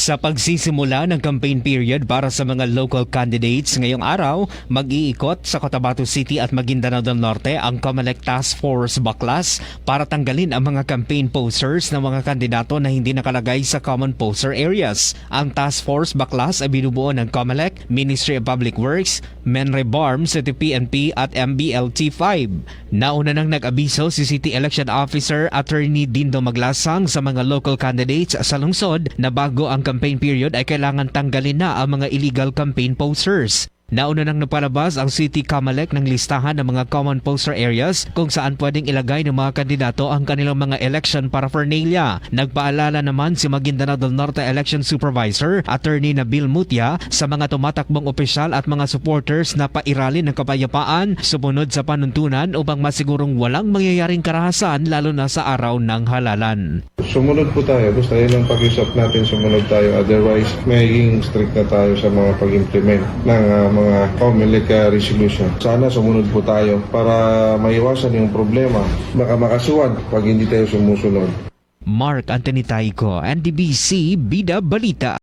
Sa pagsisimula ng campaign period para sa mga local candidates ngayong araw, mag-iikot sa Cotabato City at Maguindanao del Norte ang COMELEC Task Force Baklas para tanggalin ang mga campaign posters ng mga kandidato na hindi nakalagay sa common poster areas. Ang Task Force Baklas ay binubuo ng COMELEC, Ministry of Public Works, Menrebarm, City PNP at MBLT5. Nauna nang nag-abiso si City Election Officer Attorney Dindo Maglasang sa mga local candidates sa lungsod na bago ang campaign period ay kailangan tanggalin na ang mga illegal campaign posters. Nauna nang napalabas ang City Camalek ng listahan ng mga common poster areas kung saan pwedeng ilagay ng mga kandidato ang kanilang mga election paraphernalia. Nagpaalala naman si Maguindanao del Norte Election Supervisor, Attorney Nabil Mutia, sa mga tumatakbong opisyal at mga supporters na pairalin ng kapayapaan sumunod sa panuntunan upang masigurong walang mangyayaring karahasan lalo na sa araw ng halalan. Sumunod po tayo. Basta yun ang pag-usap natin, sumunod tayo. Otherwise, magiging strict na tayo sa mga pag-implement ng ah, mga COMELEC resolution. Sana sumunod po tayo para maiwasan yung problema. Baka makasuwad pag hindi tayo sumusunod. Mark Anthony Taico, NDBC Bida Balita.